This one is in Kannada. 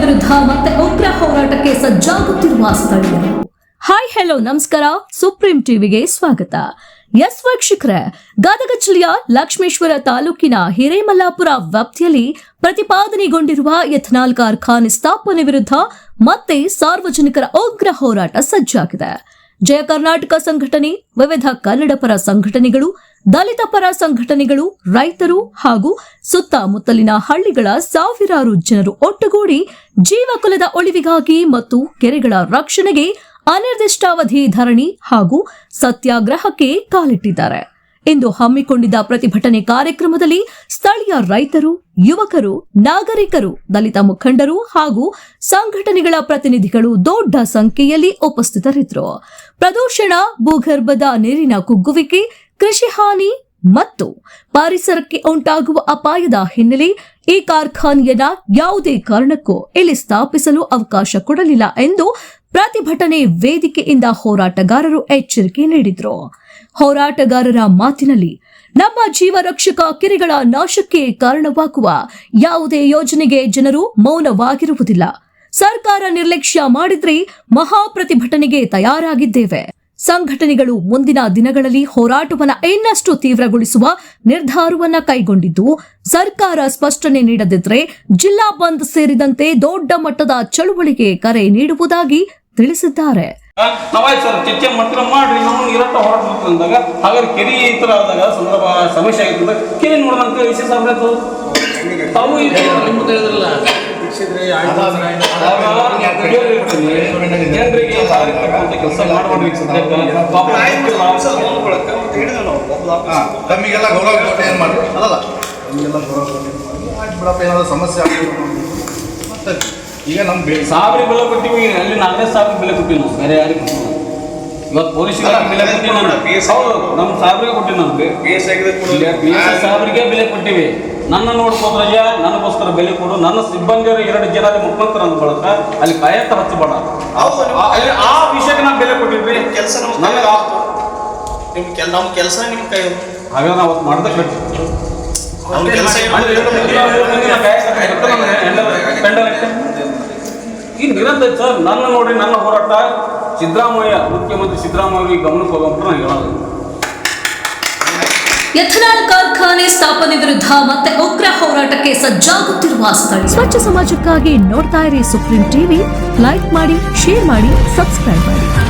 ವಿರುದ್ಧ ಮತ್ತೆ ಉಗ್ರ ಹೋರಾಟಕ್ಕೆ ಸಜ್ಜಾಗುತ್ತಿರುವ ಸ್ಥಳೀಯರು. ಹಾಯ್, ಹೆಲೋ, ನಮಸ್ಕಾರ. ಸುಪ್ರೀಂ ಟಿವಿಗೆ ಸ್ವಾಗತ. ಎಸ್ ವೀಕ್ಷಕರೇ ಗದಗ ಜಿಲ್ಲೆಯ ಲಕ್ಷ್ಮೇಶ್ವರ ತಾಲೂಕಿನ ಹಿರೇಮಲ್ಲಾಪುರ ವ್ಯಾಪ್ತಿಯಲ್ಲಿ ಪ್ರತಿಪಾದನೆಗೊಂಡಿರುವ ಎಥನಾಲ್ ಕಾರ್ಖಾನೆ ಸ್ಥಾಪನೆ ವಿರುದ್ಧ ಮತ್ತೆ ಸಾರ್ವಜನಿಕರ ಉಗ್ರ ಹೋರಾಟ ಸಜ್ಜಾಗಿದೆ. ಜಯ ಕರ್ನಾಟಕ ಸಂಘಟನೆ, ವಿವಿಧ ಕನ್ನಡಪರ ಸಂಘಟನೆಗಳು ದಲಿತ ಪರ ಸಂಘಟನೆಗಳು, ರೈತರು ಹಾಗೂ ಸುತ್ತಮುತ್ತಲಿನ ಹಳ್ಳಿಗಳ ಸಾವಿರಾರು ಜನರು ಒಟ್ಟುಗೂಡಿ ಜೀವಕುಲದ ಉಳಿವಿಗಾಗಿ ಮತ್ತು ಕೆರೆಗಳ ರಕ್ಷಣೆಗೆ ಅನಿರ್ದಿಷ್ಟಾವಧಿ ಧರಣಿ ಹಾಗೂ ಸತ್ಯಾಗ್ರಹಕ್ಕೆ ಕಾಲಿಟ್ಟಿದ್ದಾರೆ. ಇಂದು ಹಮ್ಮಿಕೊಂಡಿದ್ದ ಪ್ರತಿಭಟನೆ ಕಾರ್ಯಕ್ರಮದಲ್ಲಿ ಸ್ಥಳೀಯ ರೈತರು, ಯುವಕರು, ನಾಗರಿಕರು, ದಲಿತ ಮುಖಂಡರು ಹಾಗೂ ಸಂಘಟನೆಗಳ ಪ್ರತಿನಿಧಿಗಳು ದೊಡ್ಡ ಸಂಖ್ಯೆಯಲ್ಲಿ ಉಪಸ್ಥಿತರಿದ್ದರು. ಪ್ರದೂಷಣ, ಭೂಗರ್ಭದ ನೀರಿನ ಕುಗ್ಗುವಿಕೆ ಕೃಷಿ ಹಾನಿ ಮತ್ತು ಪರಿಸರಕ್ಕೆ ಉಂಟಾಗುವ ಅಪಾಯದ ಹಿನ್ನೆಲೆ ಈ ಕಾರ್ಖಾನೆಯನ್ನ ಯಾವುದೇ ಕಾರಣಕ್ಕೂ ಇಲ್ಲಿ ಸ್ಥಾಪಿಸಲು ಅವಕಾಶ ಕೊಡಲಿಲ್ಲ ಎಂದು ಪ್ರತಿಭಟನೆ ವೇದಿಕೆಯಿಂದ ಹೋರಾಟಗಾರರು ಎಚ್ಚರಿಕೆ ನೀಡಿದ್ರು. ಹೋರಾಟಗಾರರ ಮಾತಿನಲ್ಲಿ, ನಮ್ಮ ಜೀವ ರಕ್ಷಕ ಕೆರೆಗಳ ನಾಶಕ್ಕೆ ಕಾರಣವಾಗುವ ಯಾವುದೇ ಯೋಜನೆಗೆ ಜನರು ಮೌನವಾಗಿರುವುದಿಲ್ಲ. ಸರ್ಕಾರ ನಿರ್ಲಕ್ಷ್ಯ ಮಾಡಿದ್ರೆ ಮಹಾ ಪ್ರತಿಭಟನೆಗೆ ತಯಾರಾಗಿದ್ದೇವೆ. ಸಂಘಟನೆಗಳು ಮುಂದಿನ ದಿನಗಳಲ್ಲಿ ಹೋರಾಟವನ್ನು ಇನ್ನಷ್ಟು ತೀವ್ರಗೊಳಿಸುವ ನಿರ್ಧಾರವನ್ನ ಕೈಗೊಂಡಿದ್ದು ಸರ್ಕಾರ ಸ್ಪಷ್ಟನೆ ನೀಡದಿದ್ದರೆ ಜಿಲ್ಲಾ ಬಂದ್ ಸೇರಿದಂತೆ ದೊಡ್ಡ ಮಟ್ಟದ ಚಳುವಳಿಗೆ ಕರೆ ನೀಡುವುದಾಗಿ ತಿಳಿಸಿದ್ದಾರೆ. ಸರ್ ಚರ್ಚೆ ಮಾಡ್ತೀರ ಮಾಡ್ರಿ ನಾವು ಇರಟ್ಟ ಹೊರಗೆ ಮಾಡ್ತೀವಿ ಅಂದಾಗ ಹಾಗಾದ್ರೆ ಕೆರೆ ಈ ಥರ ಆದಾಗ ಸಂದರ್ಭ ಸಮಸ್ಯೆ ಆಗಿರ್ತದೆ ಕೆರೆ ತಾವು ತಿಳಿದ್ರಲ್ಲ ಜನರಿಗೆ ದಾರಿ ಕೆಲಸ ಹಾ, ತಮಗೆಲ್ಲ ಗೌರವ ಕೊಟ್ಟು ಏನು ಮಾಡಿ ಅಲ್ಲಲ್ಲ ತಮಗೆಲ್ಲ ಗೌರವ ಕೊಟ್ಟು ಬಿಡಪ್ಪ ಏನಾದ್ರು ಸಮಸ್ಯೆ ಆಗ್ಬೋದು ಮತ್ತೆ ಈಗ ನಮ್ಮ ಬೇ ಸಾವಿರ ಬೆಲೆ ಕೊಟ್ಟಿವಿ ಅಲ್ಲಿ ನಾಲ್ಕೈದು ಸಾವಿರ ಬೆಲೆ ಕೊಟ್ಟಿವಿ ನಾವು ಬೇರೆ ಯಾರಿಗೆ ಕೊಟ್ಟಿಲ್ಲ. ಇವತ್ತು ಪೊಲೀಸರಿಗೆ ಬೆಲೆ ಕೊಟ್ಟಿವಿ ನಾನು. ನಮ್ಮ ಸಾವಿರಿಗೆ ಕೊಟ್ಟಿವಿ ನಮ್ಗೆ ಬಿ ಎಸ್ ಸಾವಿರಿಗೆ ಬೆಲೆ ಕೊಟ್ಟಿವಿ. ನನ್ನ ನೋಡ್ಕೋದ್ರಯ್ಯ ನನಗೋಸ್ಕರ ಬೆಲೆ ಕೊಡು. ನನ್ನ ಸಿಬ್ಬಂದಿಯರು ಎರಡು ಜನ ಮುಖ್ಯಮಂತ್ರಿ ಅಂದ ಬಳಕ ಅಲ್ಲಿ ಕಾಯತ್ತ ಹಚ್ಚಬೇಡ ಆ- ವಿಷಯಕ್ಕೆ ನಾನು ಬೆಲೆ ಕೊಟ್ಟಿದ್ರಿ ಕೆಲಸ ನನಗೆ ಆ- ನಿಮ್ ಕೆಲ ನಮ್ಮ ಕೆಲಸ ನಿಮ್ ಕೈ ಹಾಗಾದ್ರೆ ನಾವು ಅವತ್ತು ಮಾಡ್ದೆ ಕಟ್ಟಿ. ನಾವು ನಾವು. ಈ ನಿರಂತರ ಸರ್ ನನ್ನ ನೋಡಿ ನನ್ನ ಹೋರಾಟ ಸಿದ್ದರಾಮಯ್ಯ ಮುಖ್ಯಮಂತ್ರಿ ಸಿದ್ದರಾಮಯ್ಯ ಗಮನಕ್ಕೆ ಹೋಗಂತ ನಾನು ಹೇಳೋದು. ಎಥನಾಲ್ ಕಾರ್ಖಾನೆ ಸ್ಥಾಪನೆ ವಿರುದ್ಧ ಮತ್ತೆ ಉಗ್ರ ಹೋರಾಟಕ್ಕೆ ಸಜ್ಜಾಗುತ್ತಿರುವ ಸ್ಥಳ. ಸ್ವಚ್ಛ ಸಮಾಜಕ್ಕಾಗಿ ನೋಡ್ತಾ ಇರಿ ಸುಪ್ರೀಂ ಟಿವಿ. ಲೈಕ್ ಮಾಡಿ, ಶೇರ್ ಮಾಡಿ, ಸಬ್ಸ್ಕ್ರೈಬ್ ಮಾಡಿ.